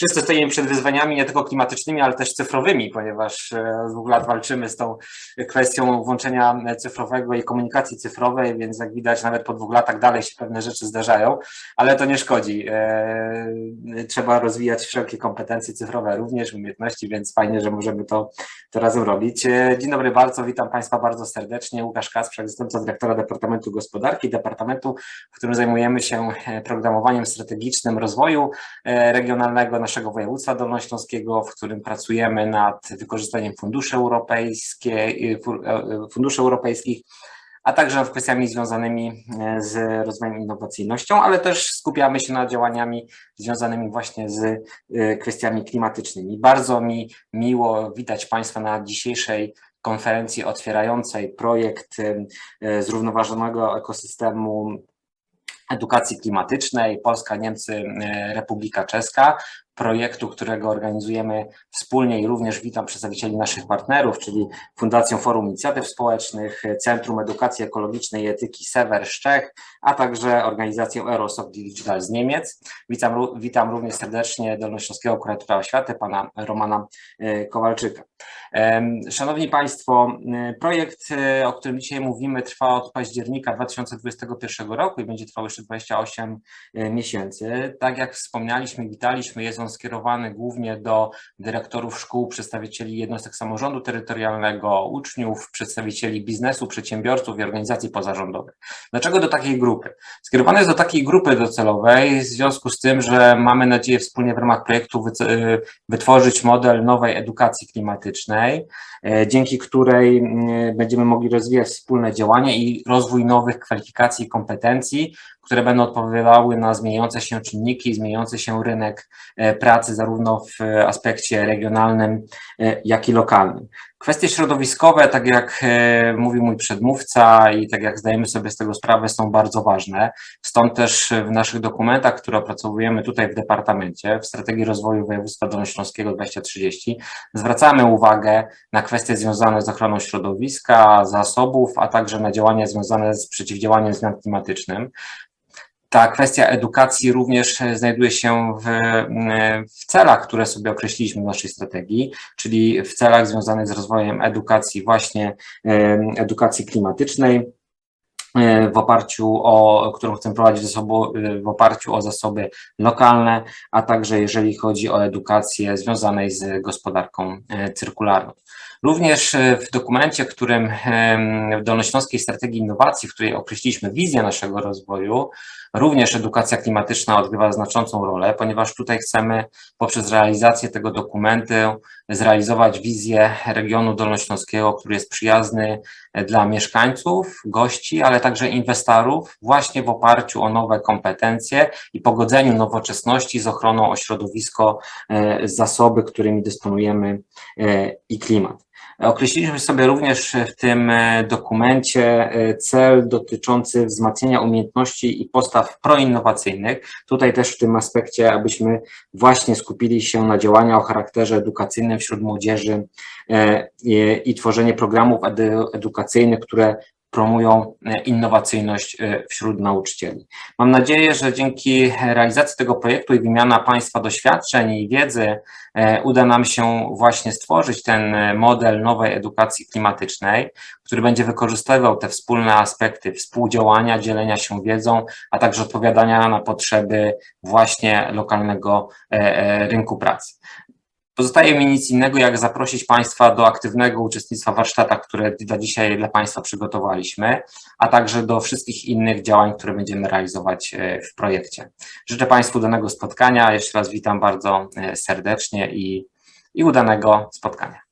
wszyscy stoimy przed wyzwaniami nie tylko klimatycznymi, ale też cyfrowymi, ponieważ e, od dwóch lat walczymy z tą kwestią włączenia cyfrowego i komunikacji cyfrowej, więc jak widać nawet po dwóch latach dalej się pewne rzeczy zdarzają, ale to nie szkodzi. E, Trzeba rozwijać wszelkie kompetencje cyfrowe również, umiejętności, więc fajnie, że możemy to, to razem robić. E, Dzień dobry bardzo, witam Państwa bardzo serdecznie. Łukasz Kasprzak, zastępca dyrektora Departamentu Gospodarki, Departamentu, w którym zajmujemy się e, programowaniem strategicznym rozwoju e, regionalnego naszego województwa dolnośląskiego, w którym pracujemy nad wykorzystaniem funduszy, europejskie, fu- e, funduszy europejskich, a także nad kwestiami związanymi e, z rozwojem innowacyjnością, ale też skupiamy się na działaniami związanymi właśnie z e, kwestiami klimatycznymi. Bardzo mi miło witać Państwa na dzisiejszej konferencji otwierającej projekt e, zrównoważonego ekosystemu edukacji klimatycznej Polska, Niemcy, Republika Czeska, projektu, którego organizujemy wspólnie i również witam przedstawicieli naszych partnerów, czyli Fundacją Forum Inicjatyw Społecznych, Centrum Edukacji Ekologicznej i Etyki Sewer z Czech, a także organizację Eurosoft Digital z Niemiec. Witam, witam również serdecznie Dolnośląskiego Kuratora Oświaty, pana Romana e, Kowalczyka. Szanowni Państwo, e, projekt, e, o którym dzisiaj mówimy, trwa od października 2021 roku i będzie trwał jeszcze 28 e, miesięcy. Tak jak wspomnialiśmy, witaliśmy, jest on skierowany głównie do dyrektorów szkół, przedstawicieli jednostek samorządu terytorialnego, uczniów, przedstawicieli biznesu, przedsiębiorców i organizacji pozarządowych. Dlaczego do takiej grupy? Skierowany jest do takiej grupy docelowej w związku z tym, że mamy nadzieję wspólnie w ramach projektu e, wytworzyć model nowej edukacji klimatycznej, e, dzięki której mm, będziemy mogli rozwijać wspólne działania i rozwój nowych kwalifikacji i kompetencji, które będą odpowiadały na zmieniające się czynniki, zmieniający się rynek e, pracy, zarówno w e, aspekcie regionalnym, e, jak i lokalnym. Kwestie środowiskowe, tak jak mówił mój przedmówca i tak jak zdajemy sobie z tego sprawę, są bardzo ważne. Stąd też w naszych dokumentach, które opracowujemy tutaj w Departamencie, w Strategii Rozwoju Województwa Dolnośląskiego 2030, zwracamy uwagę na kwestie związane z ochroną środowiska, zasobów, a także na działania związane z przeciwdziałaniem zmian klimatycznym. Ta kwestia edukacji również e, znajduje się w, m, w celach, które sobie określiliśmy w naszej strategii, czyli w celach związanych z rozwojem edukacji, właśnie em, edukacji klimatycznej. e, w oparciu o, którą chcę prowadzić ze sobą, e, w oparciu o zasoby lokalne, a także jeżeli chodzi o edukację związanej z gospodarką e, cyrkularną. Również e, w dokumencie, którym w Dolnośląskiej Strategii Innowacji, w której określiliśmy wizję naszego rozwoju, również edukacja klimatyczna odgrywa znaczącą rolę, ponieważ tutaj chcemy poprzez realizację tego dokumentu zrealizować wizję regionu dolnośląskiego, który jest przyjazny e, dla mieszkańców, gości, ale także inwestorów, właśnie w oparciu o nowe kompetencje i pogodzeniu nowoczesności z ochroną o środowisko, e, zasoby, którymi dysponujemy e, i klimat. Określiliśmy sobie również w tym e, dokumencie cel dotyczący wzmacniania umiejętności i postaw proinnowacyjnych. Tutaj też w tym aspekcie, abyśmy właśnie skupili się na działania o charakterze edukacyjnym wśród młodzieży i, tworzenie programów edu, edukacyjnych, które promują e, innowacyjność e, wśród nauczycieli. Mam nadzieję, że dzięki realizacji tego projektu i wymiana Państwa doświadczeń i wiedzy e, uda nam się właśnie stworzyć ten e, model nowej edukacji klimatycznej, który będzie wykorzystywał te wspólne aspekty współdziałania, dzielenia się wiedzą, a także odpowiadania na potrzeby właśnie lokalnego e, e, rynku pracy. Pozostaje mi nic innego, jak zaprosić Państwa do aktywnego uczestnictwa w warsztatach, które dla dzisiaj dla Państwa przygotowaliśmy, a także do wszystkich innych działań, które będziemy realizować e, w projekcie. Życzę Państwu udanego spotkania. Jeszcze raz witam bardzo e, serdecznie i, i udanego spotkania.